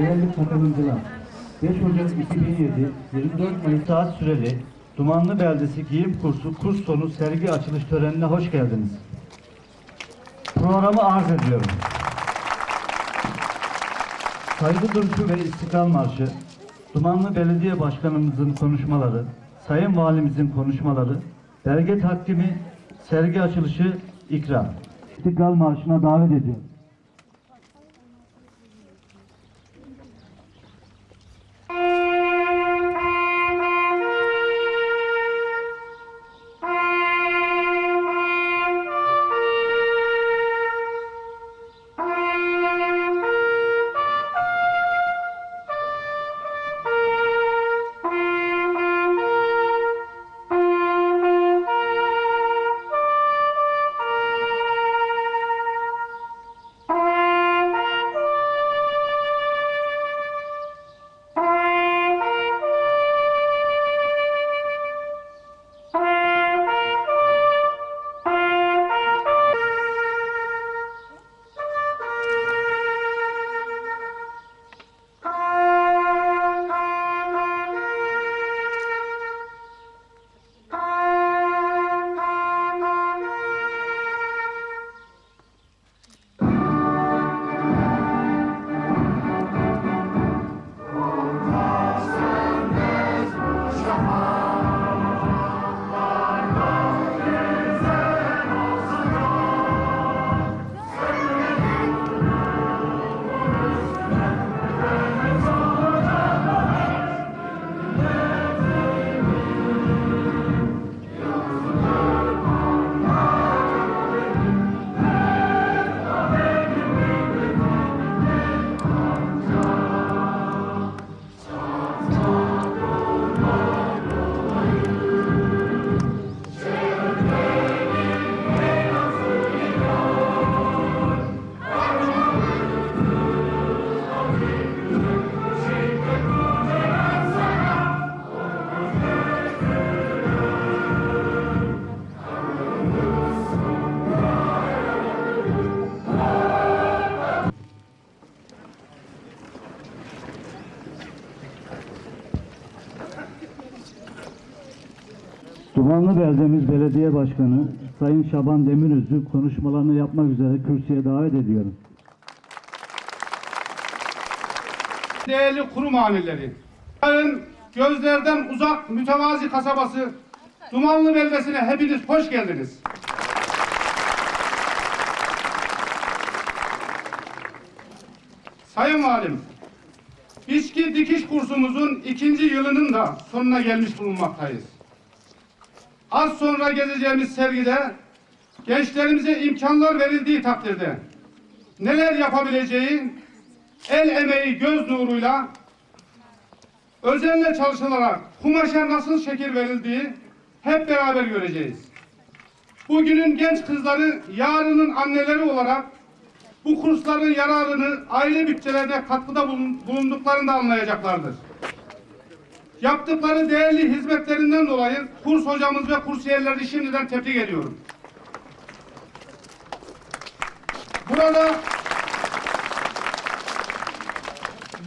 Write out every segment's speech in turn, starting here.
Değerli katılımcılar, 5 Ocak 2007, 24 Mayıs saat süreli Dumanlı Beldesi Giyim Kursu kurs sonu sergi açılış törenine hoş geldiniz. Programı arz ediyorum. Saygı duruşu ve İstiklal Marşı, Dumanlı Belediye Başkanımızın konuşmaları, Sayın Valimizin konuşmaları, belge takdimi, sergi açılışı, ikram. İstiklal Marşı'na davet ediyorum. Dumanlı Beldemiz Belediye Başkanı Sayın Şaban Demiröz'ü konuşmalarını yapmak üzere kürsüye davet ediyorum. Değerli kurum amirleri, gözlerden uzak mütevazi kasabası Dumanlı beldesine hepiniz hoş geldiniz. Sayın Valim, biçki dikiş kursumuzun ikinci yılının da sonuna gelmiş bulunmaktayız. Az sonra gezeceğimiz sergide gençlerimize imkanlar verildiği takdirde neler yapabileceği el emeği göz nuruyla özenle çalışılarak kumaşa nasıl şekil verildiği hep beraber göreceğiz. Bugünün genç kızları yarının anneleri olarak bu kursların yararını aile bütçelerine katkıda bulun- bulunduklarını da anlayacaklardır. Yaptıkları değerli hizmetlerinden dolayı kurs hocamız ve kursiyerleri şimdiden tebrik ediyorum. Burada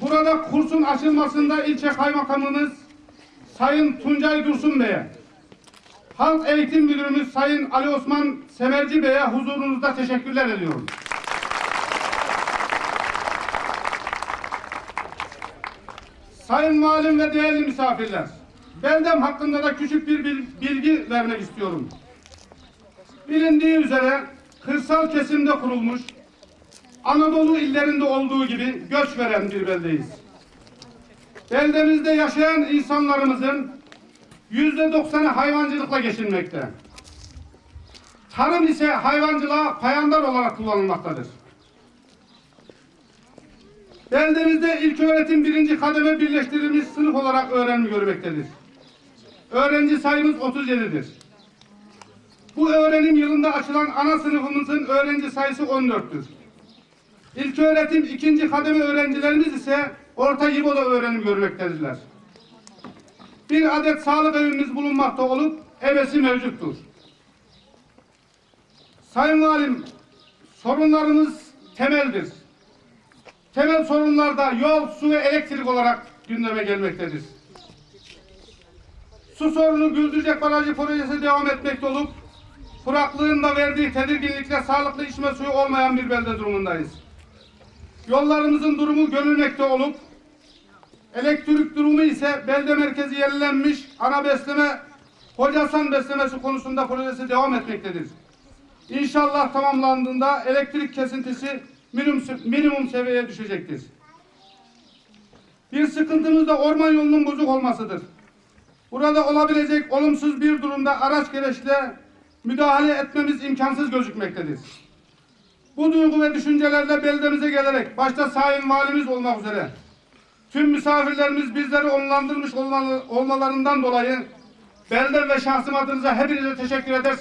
Burada kursun açılmasında ilçe kaymakamımız Sayın Tuncay Dursun Bey'e, Halk Eğitim Müdürümüz Sayın Ali Osman Semerci Bey'e huzurunuzda teşekkürler ediyorum. Sayın Valim ve değerli misafirler, beldem hakkında da küçük bir bil- bilgi vermek istiyorum. Bilindiği üzere kırsal kesimde kurulmuş, Anadolu illerinde olduğu gibi göç veren bir beldeyiz. Beldemizde yaşayan insanlarımızın yüzde doksanı hayvancılıkla geçinmekte. Tarım ise hayvancılığa payandar olarak kullanılmaktadır. Beldemizde ilk öğretim birinci kademe birleştirilmiş sınıf olarak öğrenim görmektedir. Öğrenci sayımız 37'dir. Bu öğrenim yılında açılan ana sınıfımızın öğrenci sayısı 14'tür. İlköğretim ikinci kademe öğrencilerimiz ise orta İbo'da öğrenim görmektedirler. Bir adet sağlık evimiz bulunmakta olup evesi mevcuttur. Sayın Valim, sorunlarımız temeldir. Temel sorunlar da yol, su ve elektrik olarak gündeme gelmektedir. Su sorunu Güldücek Barajı projesi devam etmekte olup, kuraklığın da verdiği tedirginlikle sağlıklı içme suyu olmayan bir belde durumundayız. Yollarımızın durumu görülmekte olup, elektrik durumu ise belde merkezi yenilenmiş ana besleme, Hocasan beslemesi konusunda projesi devam etmektedir. İnşallah tamamlandığında elektrik kesintisi minimum, minimum seviyeye düşecektir. Bir sıkıntımız da orman yolunun bozuk olmasıdır. Burada olabilecek olumsuz bir durumda araç gereçle müdahale etmemiz imkansız gözükmektedir. Bu duygu ve düşüncelerle beldemize gelerek başta Sayın Valimiz olmak üzere tüm misafirlerimiz bizleri onlandırmış olmalarından dolayı belden ve şahsım adınıza hepinize teşekkür eder.